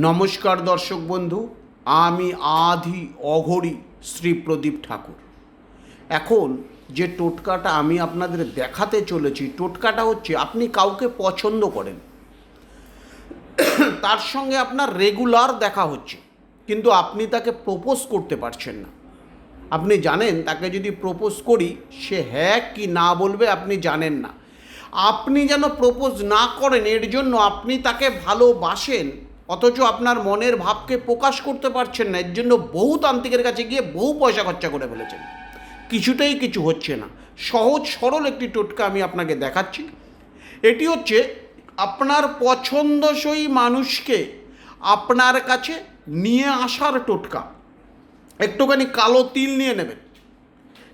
নমস্কার দর্শক বন্ধু, আমি আধি অঘরি শ্রী প্রদীপ ঠাকুর। এখন যে টোটকাটা আমি আপনাদের দেখাতে চলেছি, টোটকাটা হচ্ছে আপনি কাউকে পছন্দ করেন। তার সঙ্গে আপনার রেগুলার দেখা হচ্ছে, কিন্তু আপনি তাকে প্রপোজ করতে পারছেন না। আপনি জানেন, তাকে যদি প্রপোজ করি, সে হ্যাঁ কি না বলবে আপনি জানেন না। আপনি যেন প্রপোজ না করেন, এর জন্য আপনি তাকে ভালোবাসেন অথচ আপনার মনের ভাবকে প্রকাশ করতে পারছেন না। এর জন্য বহু তান্ত্রিকের কাছে গিয়ে বহু পয়সা খরচা করে ফেলেছেন। কিছুতেই কিছু হচ্ছে না। সহজ সরল একটি টোটকা আমি আপনাকে দেখাচ্ছি। এটি হচ্ছে আপনার পছন্দসই মানুষকে আপনার কাছে নিয়ে আসার টোটকা। একটুখানি কালো তিল নিয়ে নেবেন।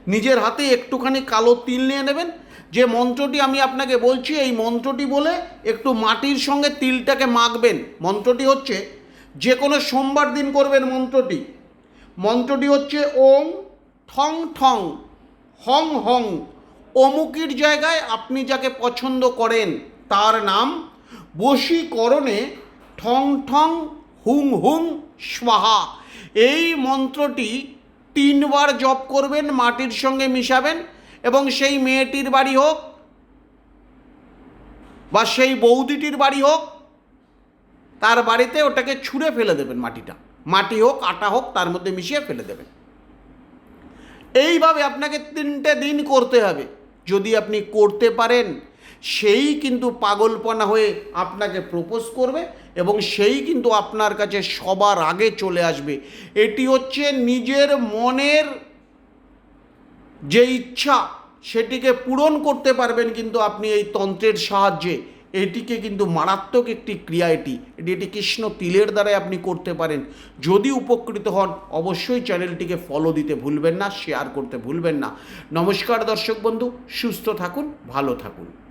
নিজের হাতে একটুখানি কালো তিল নিয়ে নেবেন। যে মন্ত্রটি আমি আপনাকে বলছি, এই মন্ত্রটি বলে একটু মাটির সঙ্গে তিলটাকে মাখবেন। মন্ত্রটি হচ্ছে যে কোনো সোমবার দিন করবেন মন্ত্রটি। মন্ত্রটি হচ্ছে, ওম ঠং ঠং, হং হং। অমুকির জায়গায় আপনি যাকে পছন্দ করেন, তার নাম বশীকরণে ঠং ঠং, হুং হুং, স্বাহা। এই মন্ত্রটি তিনবার জপ করবেন, মাটির সঙ্গে মিশাবেন এবং সেই মেয়েটির বাড়ি হোক বা সেই বৌদিটির বাড়ি হোক, তার বাড়িতে ওটাকে ছুঁড়ে ফেলে দেবেন মাটিটা। মাটি হোক, আটা হোক, তার মধ্যে মিশিয়ে ফেলে দেবেন। এইভাবে আপনাকে তিনটে দিন করতে হবে। যদি আপনি করতে পারেন সেই কিন্তু পাগলপনা হয়ে আপনাকে প্রপোজ করবে এবং সেই কিন্তু আপনার কাছে সবার আগে চলে আসবে। এটি হচ্ছে নিজের মনের যে ইচ্ছা, সেটিকে পূরণ করতে পারবেন কিন্তু আপনি এই তন্ত্রের সাহায্যে। এটিকে কিন্তু মারাত্মক একটি ক্রিয়া এটি। এটি এটি কৃষ্ণ তিলের দ্বারাই আপনি করতে পারেন। যদি উপকৃত হন, অবশ্যই চ্যানেলটিকে ফলো দিতে ভুলবেন না শেয়ার করতে ভুলবেন না। নমস্কার দর্শক বন্ধু, সুস্থ থাকুন, ভালো থাকুন।